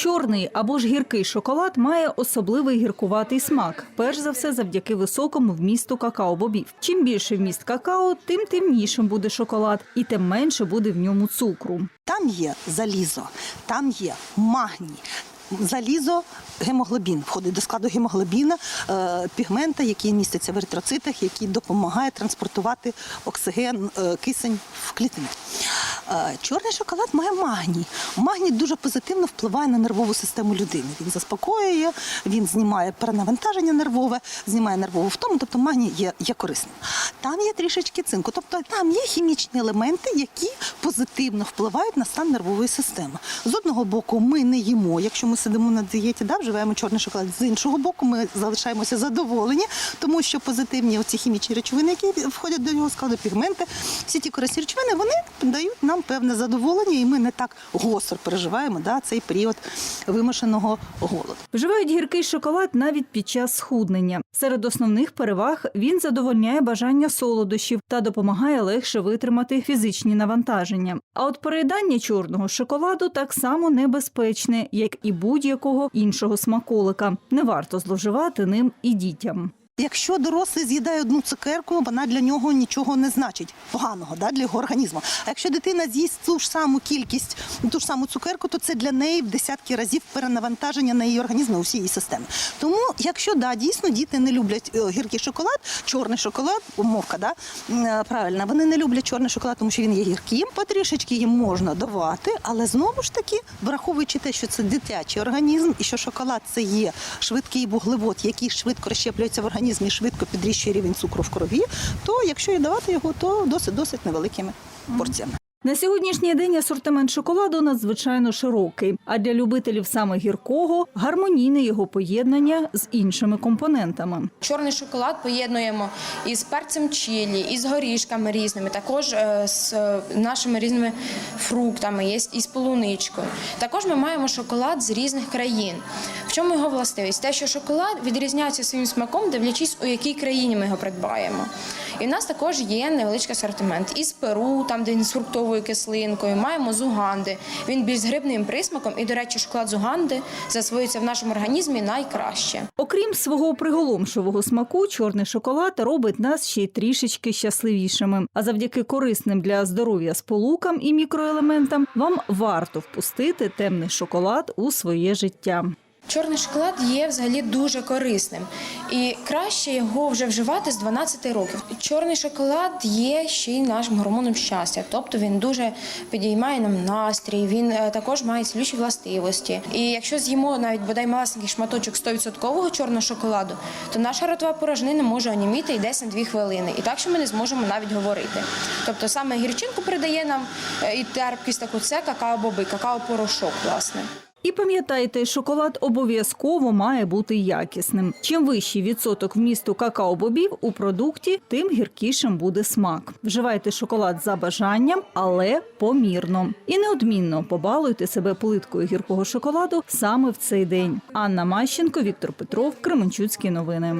Чорний або ж гіркий шоколад має особливий гіркуватий смак, перш за все завдяки високому вмісту какао-бобів. Чим більше вміст какао, тим темнішим буде шоколад, і тим менше буде в ньому цукру. Там є залізо, там є магній. Залізо, гемоглобін входить до складу гемоглобіна, е, пігмента, який міститься в еритроцитах, який допомагає транспортувати оксиген, е, кисень в клітину. Е, Чорний шоколад має магній. Магній дуже позитивно впливає на нервову систему людини. Він заспокоює, він знімає перенавантаження нервове, знімає нервову втому, тобто магній є, є корисним. Там є трішечки цинку, тобто там є хімічні елементи, які позитивно впливають на стан нервової системи. З одного боку, ми не їмо, якщо ми сидимо на дієті, да, вживаємо чорний шоколад. З іншого боку, ми залишаємося задоволені, тому що позитивні оці хімічні речовини, які входять до його складу, пігменти, всі ті корисні речовини, вони дають нам певне задоволення, і ми не так гостро переживаємо да, цей період вимушеного голоду. Вживають гіркий шоколад навіть під час схуднення. Серед основних переваг він задовольняє бажання солодощів та допомагає легше витримати фізичні навантаження. А от переїдання чорного шоколаду так само небезпечне, як і будь-якого іншого смаколика. Не варто зловживати ним і дітям. Якщо дорослий з'їдає одну цукерку, вона для нього нічого не значить поганого да, для його організму. А якщо дитина з'їсть ту ж саму кількість, ту ж саму цукерку, то це для неї в десятки разів перенавантаження на її організм, на усі її системи. Тому, якщо да, дійсно діти не люблять е, гіркий шоколад, чорний шоколад, умовка, да, е, правильно, вони не люблять чорний шоколад, тому що він є гірким. Потрішечки їм можна давати, але знову ж таки, враховуючи те, що це дитячий організм і що шоколад це є швидкий вуглевод, який швидко розщеплюється в організмі, і швидко підріщує рівень цукру в крові, то якщо і давати його, то досить досить невеликими порціями. На сьогоднішній день асортимент шоколаду надзвичайно широкий, а для любителів саме гіркого гармонійне його поєднання з іншими компонентами. Чорний шоколад поєднуємо із перцем чилі, із горішками різними, також е, з е, нашими різними фруктами, є із полуничкою. Також ми маємо шоколад з різних країн. В чому його властивість? Те, що шоколад відрізняється своїм смаком, дивлячись, у якій країні ми його придбаємо. І в нас також є невеличкий асортимент із Перу, там де він з фруктовою кислинкою. Маємо з Уганди. Він більш грибним присмаком. І, до речі, шоколад з Уганди засвоюється в нашому організмі найкраще. Окрім свого приголомшового смаку, чорний шоколад робить нас ще й трішечки щасливішими. А завдяки корисним для здоров'я сполукам і мікроелементам вам варто впустити темний шоколад у своє життя. Чорний шоколад є взагалі дуже корисним, і краще його вже вживати з 12 років. Чорний шоколад є ще й нашим гормоном щастя, тобто він дуже підіймає нам настрій. Він е, також має цілющі властивості. І якщо з'їмо навіть бодай малесенький шматочок 100% чорного шоколаду, то наша ротова порожнина може оніміти і десь на 2 хвилини. І так, що ми не зможемо навіть говорити. Тобто саме гірчинку передає нам е, і терпкість таку це какао-боби, какао-порошок, власне. І пам'ятайте, шоколад обов'язково має бути якісним. Чим вищий відсоток вмісту какао-бобів у продукті, тим гіркішим буде смак. Вживайте шоколад за бажанням, але помірно. І неодмінно побалуйте себе плиткою гіркого шоколаду саме в цей день. Анна Мащенко, Віктор Петров, Кременчуцькі новини.